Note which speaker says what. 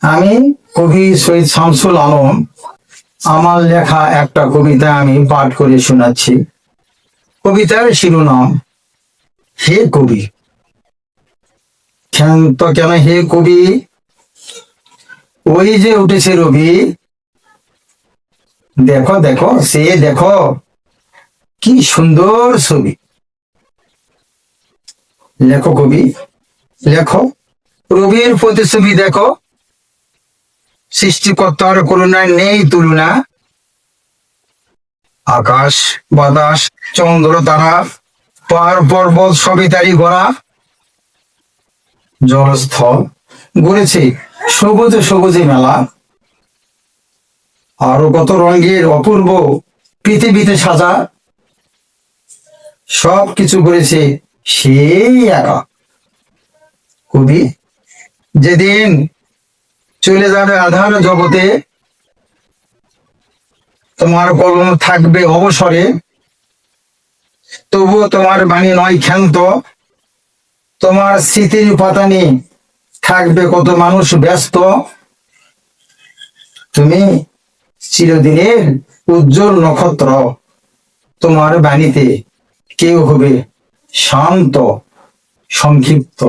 Speaker 1: আমি কবি সৈয়দ শামসুল আলম। আমার লেখা একটা কবিতা আমি পাঠ করে শোনাচ্ছি। কবিতার শিরোনাম, হে কবি। ক্ষান্ত কেন হে কবি? ওই যে উঠেছে রবি। দেখো দেখো, সে দেখো, কি সুন্দর ছবি। লেখো কবি, লেখো। রবির প্রতিছবি দেখো। সৃষ্টিকর্তার করুণায় নেই তুলনা। আকাশ, বাতাস, চন্দ্র, তারা পাহাড় পর্বত, সবই তারই গড়া। জলস্থল, গড়েছে সবুজে সবুজে মেলা। আরও কত রঙের অপূর্ব পৃথিবীতে সাজা। সব কিছু করেছে সেই একা। কবি, যেদিন চলে যাবে আধার জগতে। তোমার কলম থাকবে অবসরে। তবুও তোমার বাণী নয় ক্ষান্ত। তোমার স্মৃতির পাতানি থাকবে কত মানুষ ব্যস্ত। তুমি চিরদিনের উজ্জ্বল নক্ষত্র। তোমার বাণীতে কেউ হবে শান্ত, সংক্ষিপ্ত।